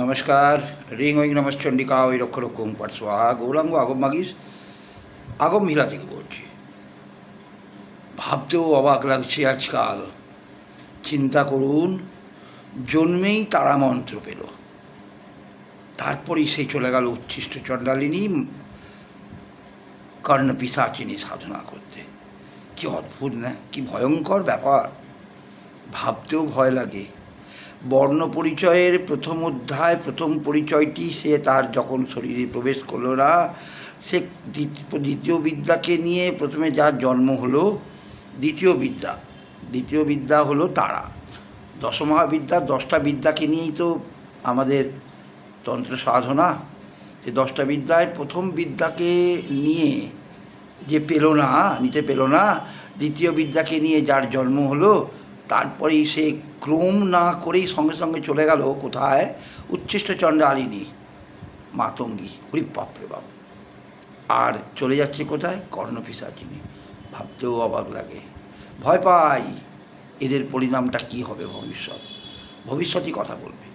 নমস্কার, রিং ওই নমশ্চণ্ডিকা ওই রক্ষ রক্ষম পাটসোয়া গৌরাঙ্গ আগম মাগিস, আগম ভিলা থেকে বলছি। ভাবতেও অবাক লাগছে আজকাল। চিন্তা করুন, জন্মেই তারা মন্ত্র পেল। তারপরেই সে চলে গেল উচ্ছিষ্ট চণ্ডালিনী কর্ণ পিসাচিনী সাধনা করতে। কি অদ্ভুত না, কি ভয়ঙ্কর ব্যাপার। ভাবতেও ভয় লাগে। বর্ণ পরিচয়ের প্রথম অধ্যায়, প্রথম পরিচয়টি সে তার যখন শরীরে প্রবেশ করল না, সে দ্বিতীয় বিদ্যাকে নিয়ে প্রথমে যার জন্ম হলো দ্বিতীয় বিদ্যা। দ্বিতীয় বিদ্যা হলো তারা। দশমহাবিদ্যা, দশটা বিদ্যাকে নিয়েই তো আমাদের তন্ত্র সাধনা। সে দশটা বিদ্যায় প্রথম বিদ্যাকে নিয়ে যে পেল না, নিতে পেল না, দ্বিতীয় বিদ্যাকে নিয়ে যার জন্ম হলো তারপরেই সে ক্রম না করেই সঙ্গে সঙ্গে চলে গেল কোথায়? উচ্ছিষ্ট চণ্ডালিনী মাতঙ্গী। হরি বাপরে বাপ। আর চলে যাচ্ছে কোথায়? কর্ণপিসাচিনী ভাবতেও অবাক লাগে। ভয় পাই, এদের পরিণামটা কি হবে ভবিষ্যৎ? ভবিষ্যতই কথা বলবে।